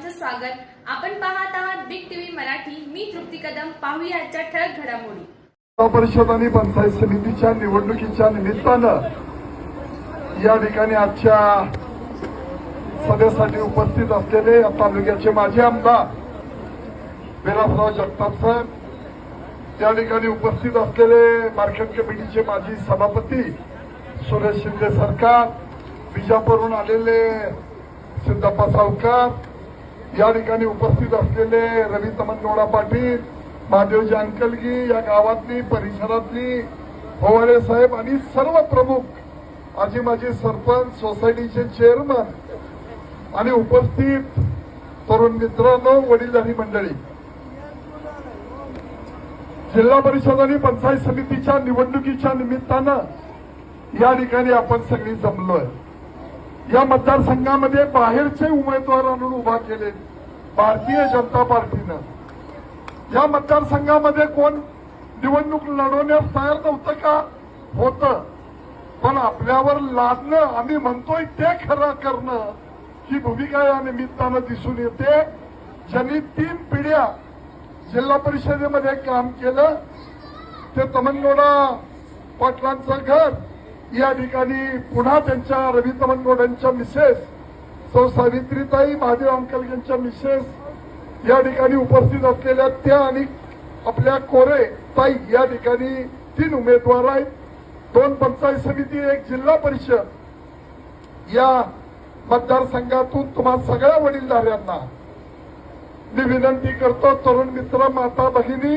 चॅनलवरती सर्वांचं स्वागत. आपण पाहत आहात बिग टीव्ही मराठी. मी तृप्ती कदम. पाहूया आजच्या ठळक घडामोडी. जिल्हा परिषद आणि पंचायत समितीच्या निवडणुकीच्या निमित्तानं या ठिकाणी आजच्या सभेसाठी उपस्थित असलेले या तालुक्याचे माजी आमदार विलासराव जगताप साहेब त्या ठिकाणी उपस्थित असलेले मार्केट कमिटीचे माजी सभापती सुरेश शिंदे सरकार बिजापूरहून आलेले सिद्धप्पा सावकार या ठिकाणी उपस्थित असलेले रवी तमनगौडा पाटील महादेवजी अंकलगी या गावातली परिसरातली होवाळे साहेब आणि सर्व प्रमुख आजी माजी सरपंच सोसायटीचे चेअरमन आणि उपस्थित तरुण मित्रांनो वडीलधारी मंडळी. जिल्हा परिषद आणि पंचायत समितीच्या निवडणुकीच्या निमित्तानं या ठिकाणी आपण सगळी जमलोय. या मतदारसंघामध्ये बाहेरचे उमेदवार आणून उभा केले भारतीय जनता पार्टीनं. या मतदारसंघामध्ये कोण निवडणूक लढवण्यास तयार नव्हतं का? होतं. पण आपल्यावर लादणं आम्ही म्हणतोय ते खरं करणं ही भूमिका या निमित्तानं दिसून येते. ज्यांनी तीन पिढ्या जिल्हा परिषदेमध्ये काम केलं ते तमनगोडा पाटलांचं घर या ठिकाणी पुन्हा त्यांच्या रवी तमनगोडांच्या मिसेस सौ सावित्रीताई महादेव अंकल यांच्या मिसेस या ठिकाणी उपस्थित असलेल्या त्या आणि आपल्या कोरे ताई या ठिकाणी तीन उमेदवार आहेत. दोन पंचायत समिती एक जिल्हा परिषद. या मतदारसंघातून तुम्हा सगळ्या वडीलधाऱ्यांना मी विनंती करतो तरुण मित्र माता भगिनी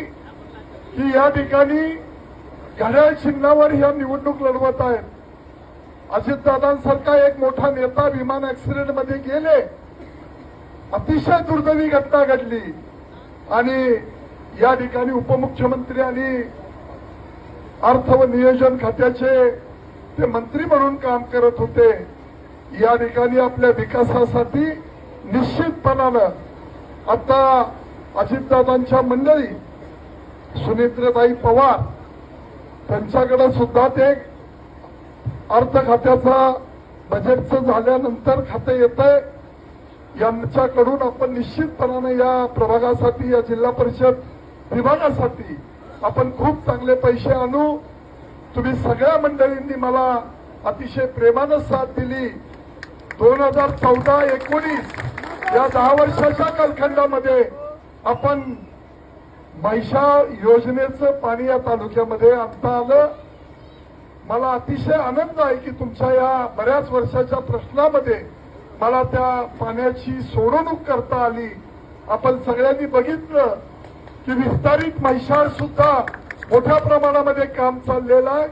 की या ठिकाणी घड्याळ चिन्हावर ह्या निवडणूक लढवत आहेत. अजितदादांसारखा एक मोठा नेता विमान ऍक्सिडेंटमध्ये गेले. अतिशय दुर्दैवी घटना घडली. आणि या ठिकाणी उपमुख्यमंत्री आणि अर्थ व नियोजन खात्याचे ते मंत्री म्हणून काम करत होते. या ठिकाणी आपल्या विकासासाठी निश्चितपणानं आता अजितदादांच्या मंडळी सुनेत्रताई पवार त्यांच्याकडे सुद्धा ते अर्थ खात्याचा बजेटचं झाल्यानंतर खातं येत आहे यांच्याकडून आपण निश्चितपणाने या प्रभागासाठी या जिल्हा परिषद विभागासाठी आपण खूप चांगले पैसे आणू. तुम्ही सगळ्या मंडळींनी मला अतिशय प्रेमानं साथ दिली. दोन हजार चौदा एकोणीस या दहा वर्षाच्या कालखंडामध्ये आपण मैशा योजनेचं पाणी या तालुक्यामध्ये आणता आलं. मला अतिशय आनंद आहे की तुमच्या या बऱ्याच वर्षाच्या प्रश्नामध्ये मला त्या पाण्याची सोडवणूक करता आली. आपण सगळ्यांनी बघितलं की विस्तारित म्हैसाळ सुद्धा मोठ्या प्रमाणामध्ये काम चाललेलं आहे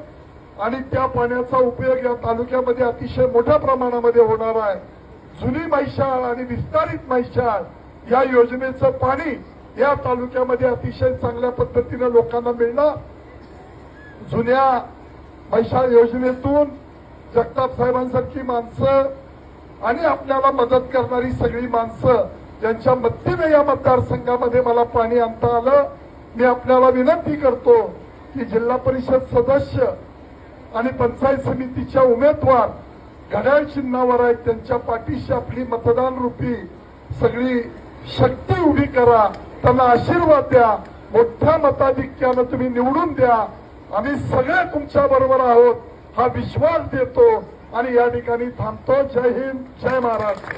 आणि त्या पाण्याचा उपयोग या तालुक्यामध्ये अतिशय मोठ्या प्रमाणामध्ये होणार आहे. जुनी म्हैसाळ आणि विस्तारित म्हैसाळ या योजनेचं पाणी या तालुक्यामध्ये अतिशय चांगल्या पद्धतीनं लोकांना मिळणं जुन्या म्हैसाळ योजनेतून जगताप साहेबांसारखी माणसं आणि आपल्याला मदत करणारी सगळी माणसं ज्यांच्या मदतीने या मतदारसंघामध्ये मला पाणी आणता आलं. मी आपल्याला विनंती करतो की जिल्हा परिषद सदस्य आणि पंचायत समितीच्या उमेदवार घड्याळ चिन्हावर आहेत त्यांच्या पाठीशी आपली मतदान रूपी सगळी शक्ती उभी करा. त्यांना आशीर्वाद द्या. मोठ्या मताधिक्यानं तुम्ही निवडून द्या. आम्ही सगळे तुमच्या बरोबर आहोत. हा विश्वास देतो. आणि या ठिकाणी थांबतो. जय हिंद. जय महाराष्ट्र.